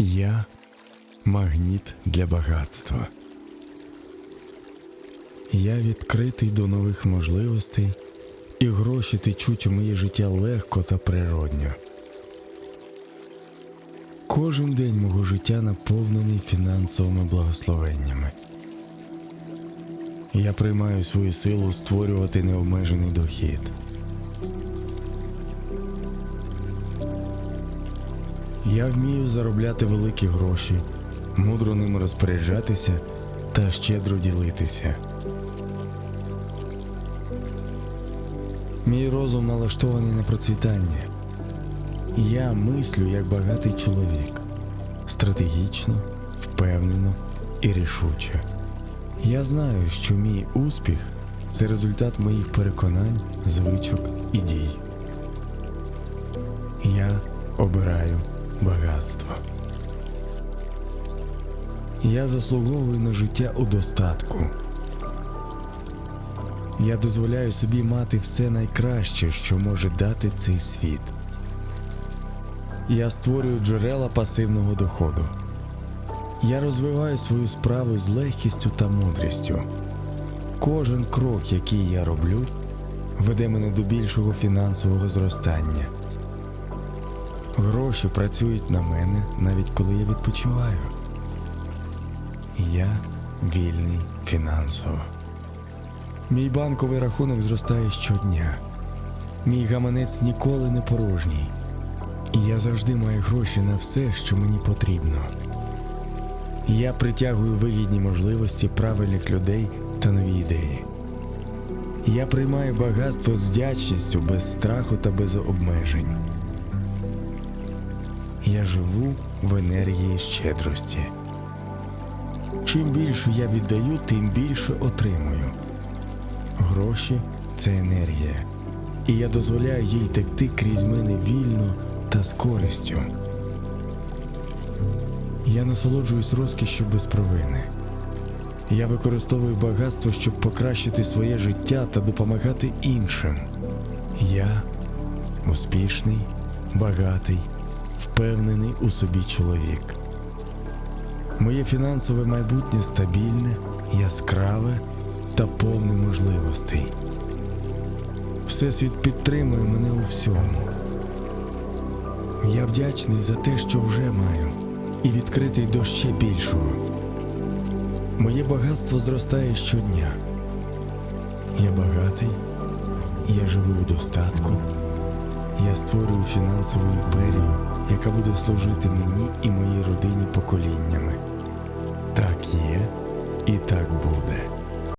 Я магніт для багатства. Я відкритий до нових можливостей, і гроші течуть у моє життя легко та природньо. Кожен день мого життя наповнений фінансовими благословеннями. Я приймаю свою силу створювати необмежений дохід. Я вмію заробляти великі гроші, мудро ними розпоряджатися та щедро ділитися. Мій розум налаштований на процвітання. Я мислю як багатий чоловік, стратегічно, впевнено і рішуче. Я знаю, що мій успіх це результат моїх переконань, звичок і дій. Я обираю багатство. Я заслуговую на життя у достатку. Я дозволяю собі мати все найкраще, що може дати цей світ. Я створюю джерела пасивного доходу. Я розвиваю свою справу з легкістю та мудрістю. Кожен крок, який я роблю, веде мене до більшого фінансового зростання. Гроші працюють на мене навіть коли я відпочиваю. Я вільний фінансово. Мій банковий рахунок зростає щодня. Мій гаманець ніколи не порожній. І я завжди маю гроші на все, що мені потрібно. Я притягую вигідні можливості правильних людей та нові ідеї. Я приймаю багатство з вдячністю, без страху та без обмежень. Я живу в енергії щедрості. Чим більше я віддаю, тим більше отримую. Гроші це енергія, і я дозволяю їй текти крізь мене вільно та з користю. Я насолоджуюсь розкішшю без провини. Я використовую багатство, щоб покращити своє життя та допомагати іншим. Я успішний, багатий, впевнений у собі чоловік. Моє фінансове майбутнє стабільне, яскраве та повне можливостей. Всесвіт підтримує мене у всьому. Я вдячний за те, що вже маю, і відкритий до ще більшого. Моє багатство зростає щодня. Я багатий, я живу у достатку. Створюю фінансову імперію, яка буде служити мені і моїй родині поколіннями. Так є і так буде.